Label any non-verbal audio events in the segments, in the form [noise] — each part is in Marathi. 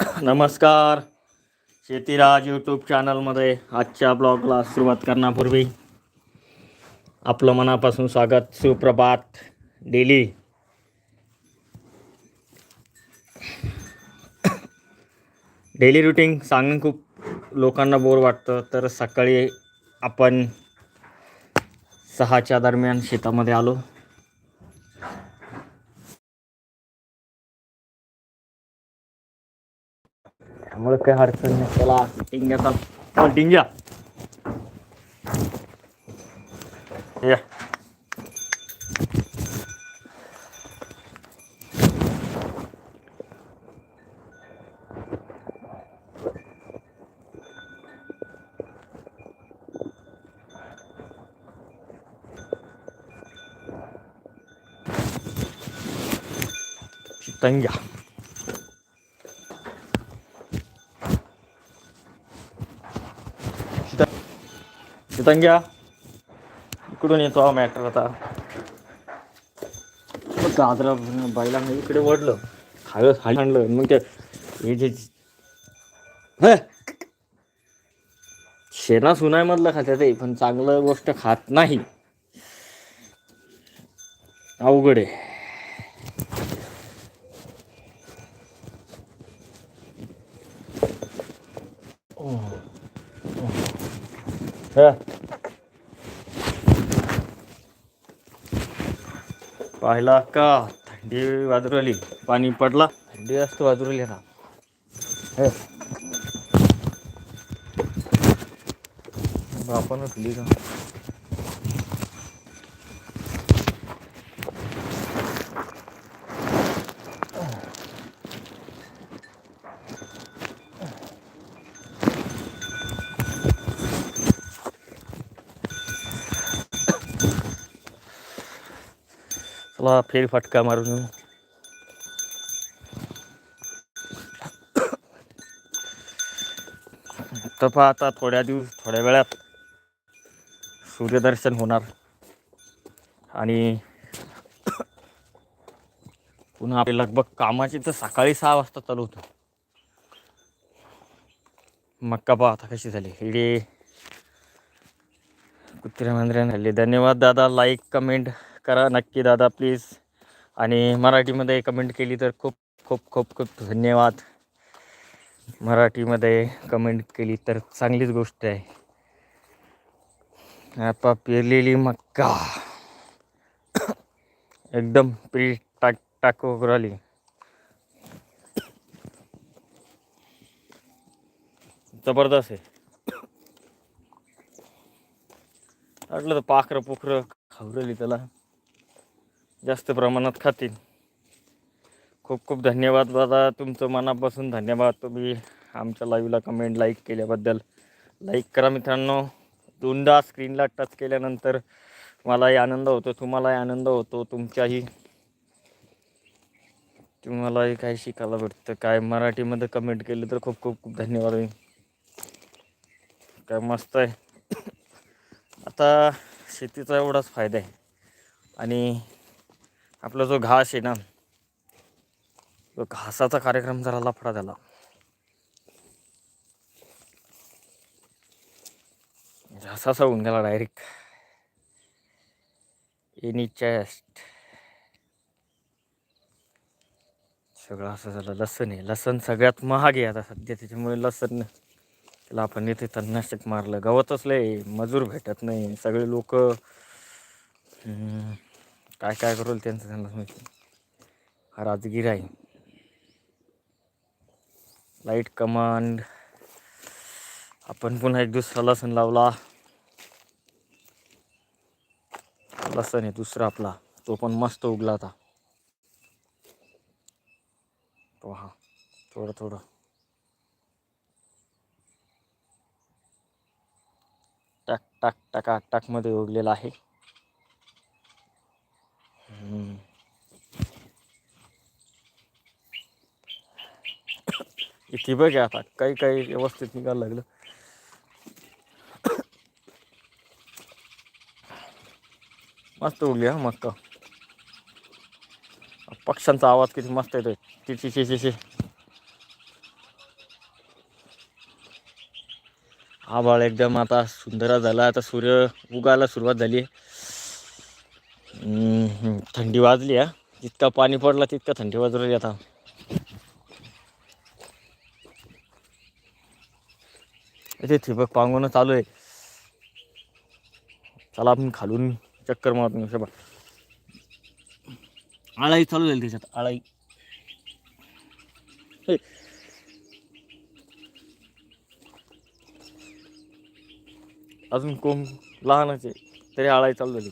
नमस्कार. शेतीराज यूट्यूब चॅनलमध्ये आजच्या ब्लॉगला सुरुवात करण्यापूर्वी आपलं मनापासून स्वागत. सुप्रभात. डेली. डेली रुटीन सांगून खूप लोकांना बोर वाटतं. तर सकाळी आपण सहाच्या दरम्यान शेतामध्ये आलो. त्यामुळे काय अडचण नाही त्याला टिंग्याचा हो टिंग्या या टिंग्या चितंग्या इकडून येतो हा मॅटर आता. बाईला बायला इकडे वडलं खायला खाली आणलं. मग ते हे जे हे! शेणा सुनायमधलं खात्यात ते पण चांगलं गोष्ट खात नाही. अवघड आहे. पाहिला का? थंडी वाजरली पाणी पडला. थंडी जास्त वाजरली ना हे. आपण उठली का? बाबा फेर फटका मारून येऊ. तर पहा आता थोड्या दिवस थोड्या वेळात सूर्यदर्शन होणार. आणि पुन्हा आपले लगभग कामाची तर सकाळी सहा वाजता चालू होतं. मक्का पहा आता कशी झाली. इडे. कुत्र्या मांजऱ्याने झाली. धन्यवाद दादा. लाईक कमेंट करा नक्की दादा प्लीज आणि मराठीमध्ये कमेंट केली तर खूप खूप खूप खूप धन्यवाद. मराठीमध्ये कमेंट केली तर चांगलीच गोष्ट आहे. आता पेरलेली मक्का. एकदम पी टाक टाकू राहिली. जबरदस्त आहे. वाटलं तर पाखरं पुखरं खावरली त्याला. जास्त प्रमाणात खातील. खूप खूप धन्यवाद दादा. तुमचं मनापासून धन्यवाद. तुम्ही आमच्या लाईव्हला कमेंट लाईक केल्याबद्दल. लाईक करा मित्रांनो. दोनदा स्क्रीनला टच केल्यानंतर मलाही आनंद होतो तुम्हालाही आनंद होतो तुमच्याही. तुम्हालाही काय शिकायला भेटतं काय मराठीमध्ये कमेंट केलं तर खूप खूप खूप धन्यवाद. काय मस्त आहे. [coughs] आता शेतीचा एवढाच फायदा आहे. आणि आपला जो घास आहे ना तो घासाचा कार्यक्रम जरा लफडा त्याला. घासाचा होऊन गेला डायरेक्ट एनी चेस्ट सगळं असं झालं. लसण आहे. लसण सगळ्यात महाग आहे आता सध्या. त्याच्यामुळे लसण त्याला आपण इथे तणनाशक मारलं. गवतच लय मजूर भेटत नाही. सगळे लोक काय काय करू त्यांचं त्यांना माहिती. हा राजगीर आहे. लाइट कमांड आपण पुन्हा एक दुसरा लसण लावला. लसण आहे दुसरा आपला. तो पण मस्त उगला आता. तो हा थोडं थोडं. टाक टाक टाका टाकमध्ये उगलेला आहे. इथे बघ आता काही काही व्यवस्थित निघायला लागलं. मस्त उगली हा मस्त. पक्ष्यांचा आवाज किती मस्त येतोय. तिची ची ची आभाळ एकदम आता सुंदर झाला आता सूर्य उगायला सुरुवात झाली. थंडी वाजली हा. जितका पाणी पडला तितका थंडी वाजली आता. ते ठिबक पांगवणं चालू आहे. चला आपण खालून चक्कर मारत नाही बा आळाई चालू झाली त्याच्यात आळाई अजून कोंब लहानच आहे तरी आळाई चालू झाली.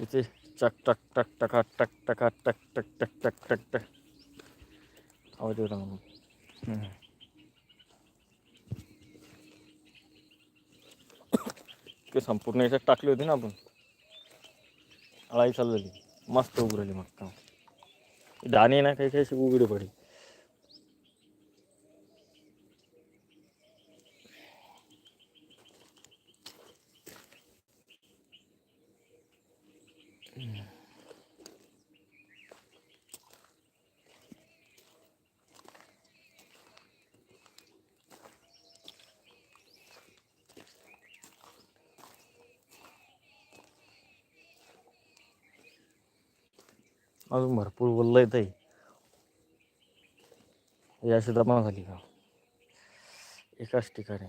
इथे चक टक टक टका टक टका टक टक टक टक टक टक. आवाज येतो मग ते संपूर्ण याच्यात टाकली होती ना आपण. अळाई चालू झाली मस्त उघडली मग. दाणे ना काही काही अशी पडली. अजून भरपूर वल्ल येत आहे ही अशी झाली का? एकाच ठिकाणी.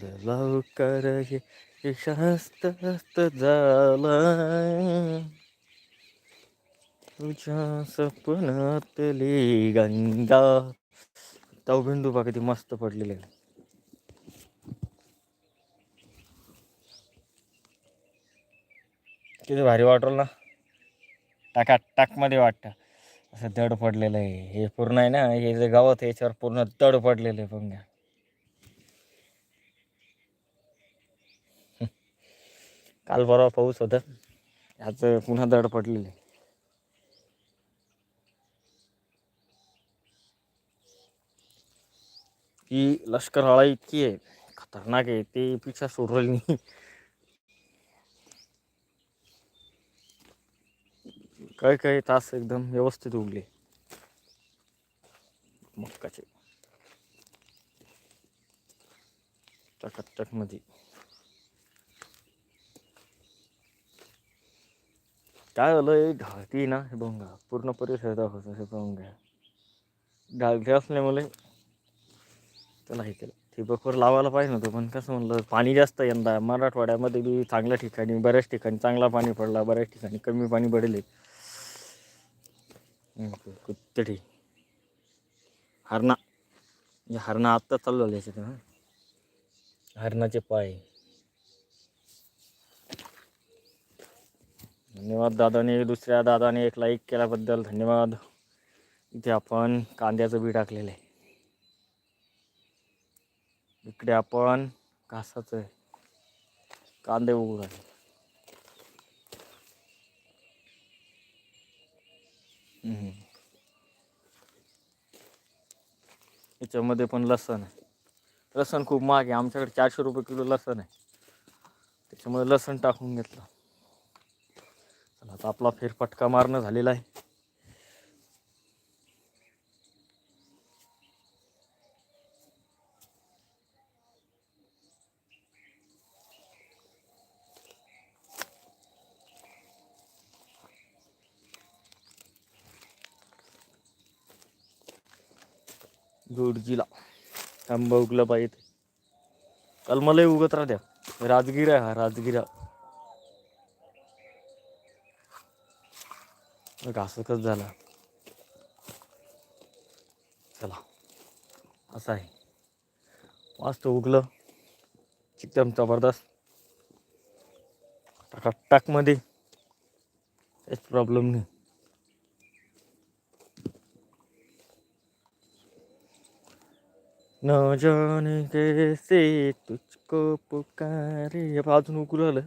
चल लवकर हे शास्त झाला. तुझ्या सपनातली गंगा. तवबिंदू बघा किती मस्त पडलेले आहे किती भारी वाटल ना. टाका टाकमध्ये वाटतं. असं दड पडलेलं आहे. हे पूर्ण आहे ना हे जे गावात आहे याच्यावर पूर्ण दड पडलेलं आहे पण काल परवा पाऊस होता. याच पुन्हा दड पडलेले. ही लष्कर हळा इतकी आहे. खतरनाक आहे. ते पिक्षा सोडवली नाही. काही काही तास एकदम व्यवस्थित उगले मक्काचे. टकटकमध्ये. काय झालं हे ढाळती ना हे बघा पूर्ण परिसर दाखवतो हे पाहून घ्या ढाळती असल्यामुळे त्याला हे केलं ठिबकवर लावायला पाहिजे नव्हतं पण कसं म्हणलं पाणी जास्त आहे यंदा मराठवाड्यामध्ये बी चांगल्या ठिकाणी बऱ्याच ठिकाणी चांगला पाणी पडला बऱ्याच ठिकाणी कमी पाणी पडेल कुत्तडी हरणा म्हणजे हरणा आत्ता चालू झाले याच्यात हरणाचे पाय धन्यवाद दादाने दुसऱ्या दादाने एक लाईक केल्याबद्दल धन्यवाद. इथे आपण कांद्याचं बी टाकलेलं आहे. इकडे आपण घासाचं आहे. कांदे उघड आहे याच्यामध्ये पण लसण आहे. लसण खूप महाग आहे. आमच्याकडे चारशे रुपये किलो लसण आहे. त्याच्यामुळे लसण टाकून घेतलं. आता आपला फेरफटका मारणं झालेला आहे. जोडजीला आंबा उगला पाहिजे काल उगत राहत्या. राजगिरा आहे हा राजगिरा. घासकच झाला? चला असं आहे. मस्त उगलं. एकदम जबरदस्त. टाकाटाकमध्ये काहीच प्रॉब्लेम नाही. न जाने कैसे तुझको पुकारे. अजून उकरू आलं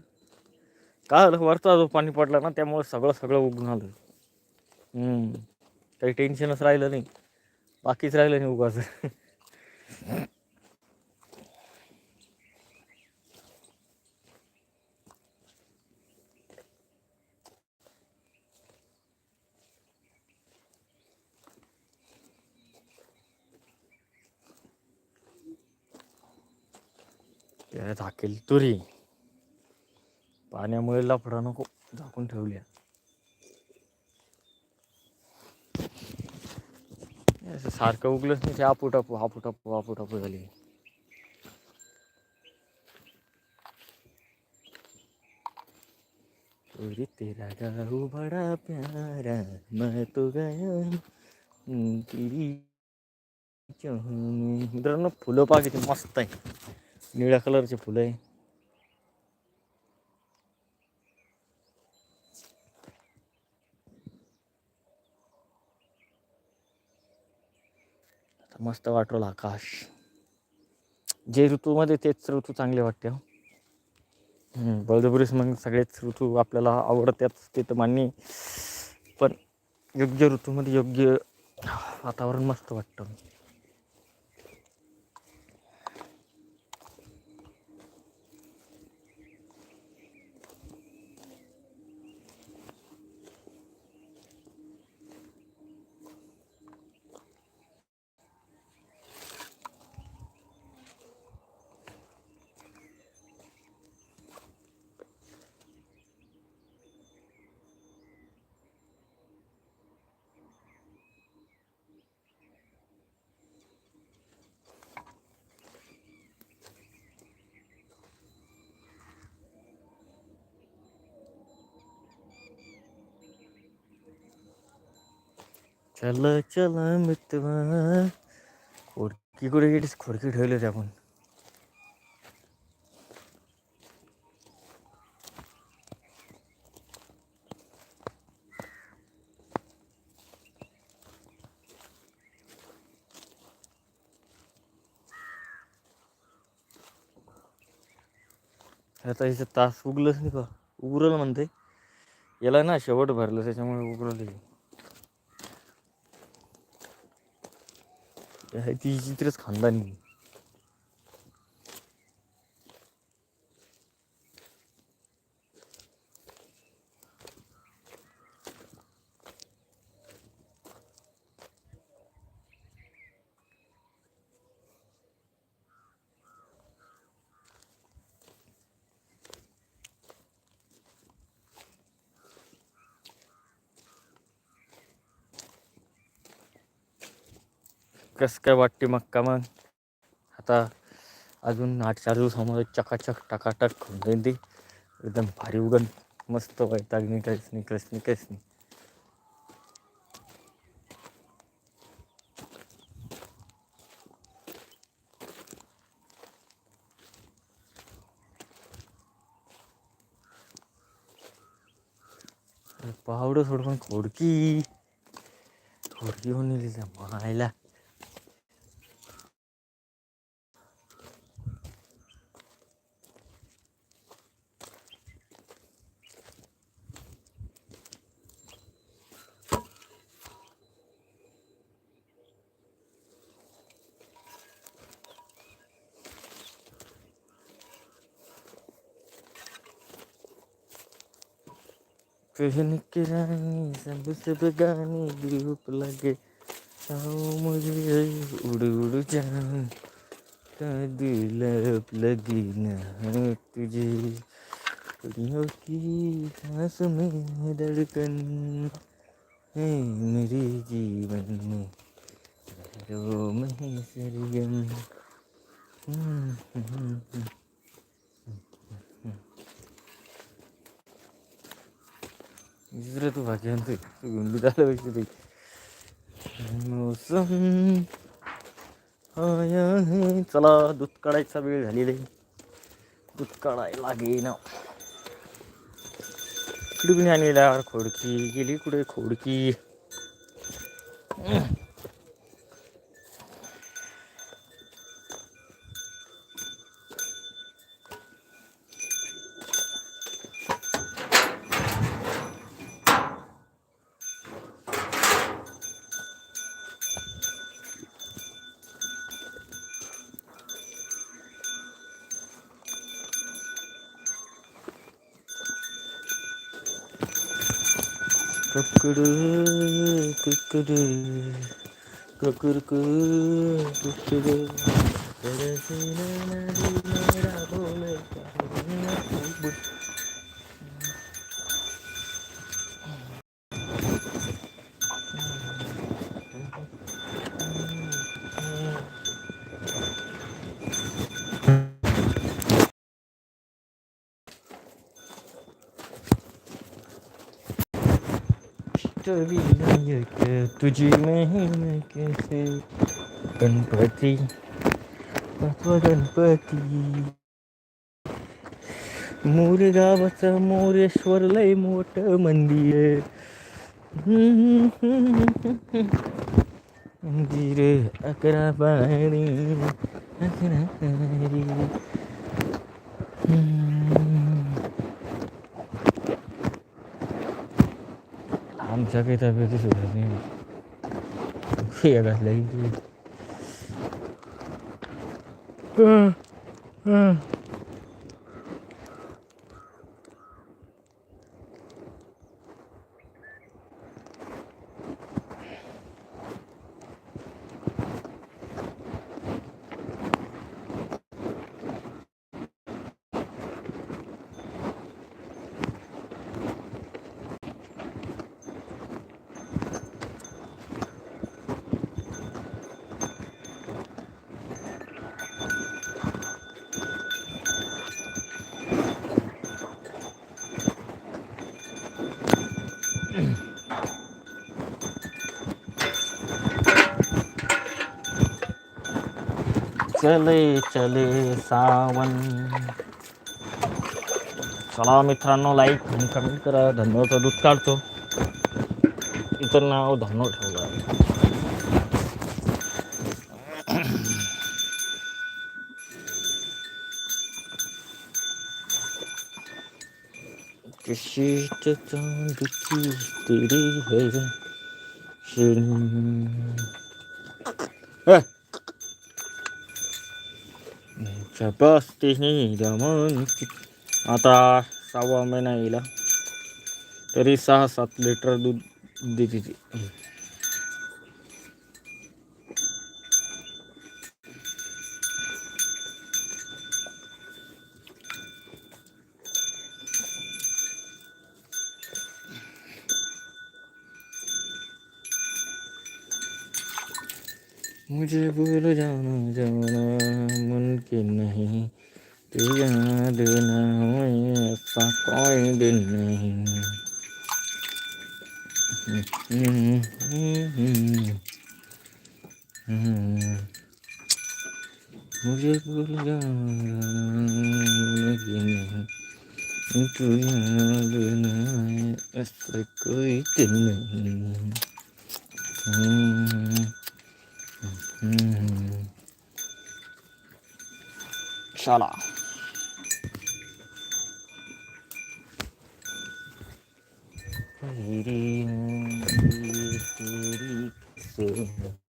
का आलं वरचा जो पाणी पडलं ना त्यामुळे सगळं सगळं उगून आलं. हम्म. काही टेन्शनच राहिलं नाही. बाकीच राहिलं नाही उगाच. त्याला झाकेल तुरी. पाण्यामुळे लफडा नको झाकून ठेवल्या. असं सारखं उगलंच नाही ते आपू टापू आपूटापू झाली. तेरा गाऊ बडा प्यारा मैं तो गया तेरी मित्रांनो फुलं पाहिजे किती मस्त आहे. निळ्या कलरचे फुलं आहे. मस्त वाटवलं आकाश. जे ऋतूमध्ये तेच ऋतू चांगले वाटते हो. मग सगळेच ऋतू आपल्याला आवडतात ते तर मान्य पण योग्य ऋतूमध्ये योग्य वातावरण मस्त वाटतं. चल चल मित्र खोडकी कुठे गेली? खोडकी ठेवली होती आपण. आता हिचं तास उगलंच नाही का? उगरल म्हणते. याला ना शेवट भरलं त्याच्यामुळे उगरल. हे. हे आहे ती चित्रच खानदानी कसं काय वाटते मग का मग? आता अजून आठ चार दिवसामध्ये चकाचक टाकाटक होऊन जाईल ती एकदम भारी उगन मस्त वैताग नाही काहीच नाही काहीच नाही. काहीच नाही पावडं सोडून खोडकी. खोडकी होऊन गेली मायला. कहन की रानी सब सब गानी धूप लगे आओ मुझे उड़ उड़ जान का दिल लगी ना तुझे कुड़ियों की सांस में धड़कन है मेरे जीवन में रो में सरगम हम्म, हम्म, दुसरं तू भाग्यवंत तू गुंडू झालं पाहिजे मौसम आया है चला दूध काढायचा वेळ झालेला आहे दूध काढायला लागेना इकडे कुणी आणलेला खोडकी गेली कुठे खोडकी குக்குடு குக்குடு குக்குருக்கு குக்குடு मेरा नायक तुझी महिमा कैसे गणपती. गणपती मोर गावाचं मोरेश्वर लय मोठ मंदिर. मंदिर अकरा पाणी अकरा पाणी आमच्या काही तब्येती सुद्धा नाही हे घातल्या की चले चले सावन। चला मित्रांनो लाईक कमेंट करा. धन्यवाद. दूध काढतो. इतर नाव धन्नो ठेवलं. आहे किसी चांद की तेरी है. शिन चपास्तीने रमण आता सहावा महिना येईल तरी सहा सात लिटर दूध देते ती. मुझे भूल जाना जाना मुमकिन नहीं तू याद ना होए ऐसा कोई दिन नहीं मुझे भूल जाना मुमकिन नहीं तू याद ना होए ऐसा कोई दिन नहीं हम्म. चला तेरी उंगली तेरी से चला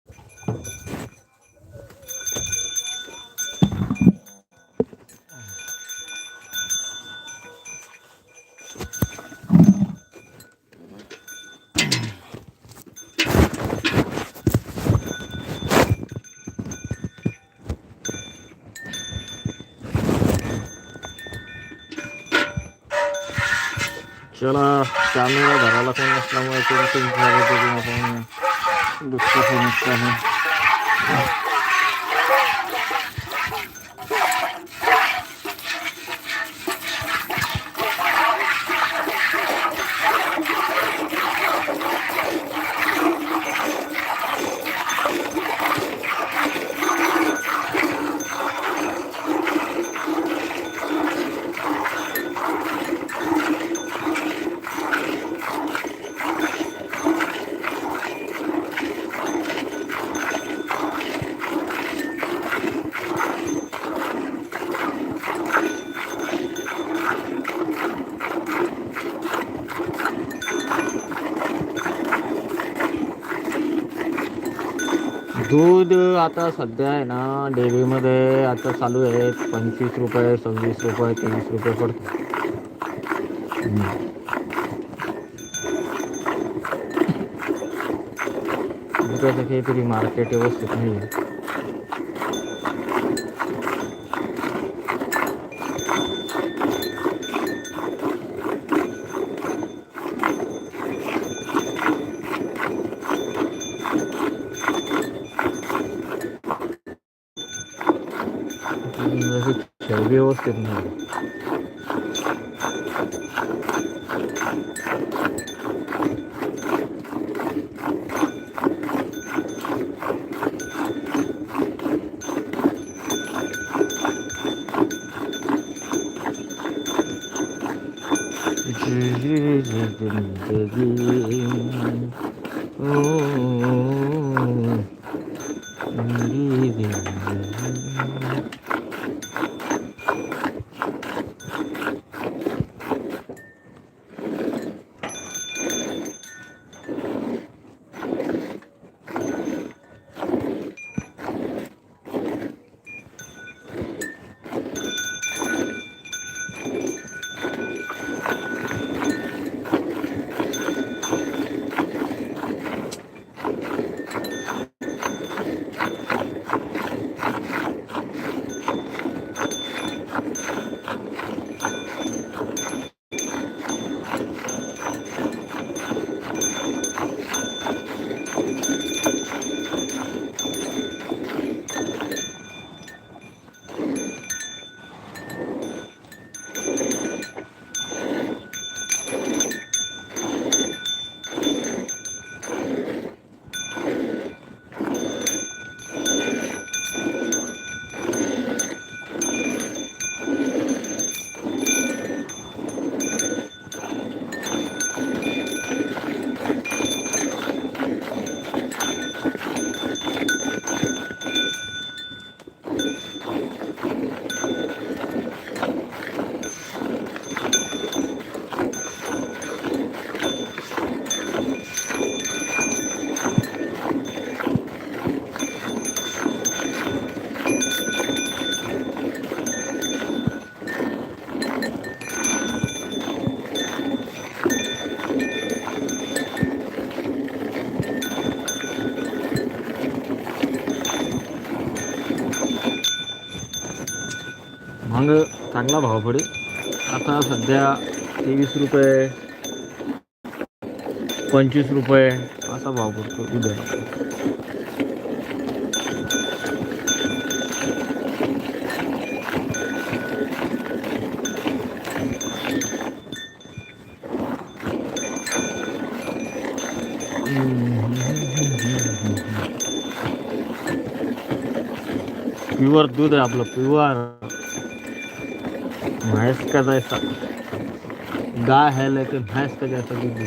आहे आता सध्या आहे ना डेअरीमध्ये आता चालू आहे पंचवीस रुपये सव्वीस रुपये तेवीस रुपये पडतो काहीतरी मार्केट व्यवस्थित नाही आहे जशी व्यवस्थित नाही जिंदगी ओ मेरी भांग चांगला भाव पडेल. आता सध्या तेवीस रुपये पंचवीस रुपये असा भाव पडतो उद्या. प्युअर दूध आहे आपलं प्युअर. भैंस का जैसा गाय है लेकिन भैंस का जैसा दूध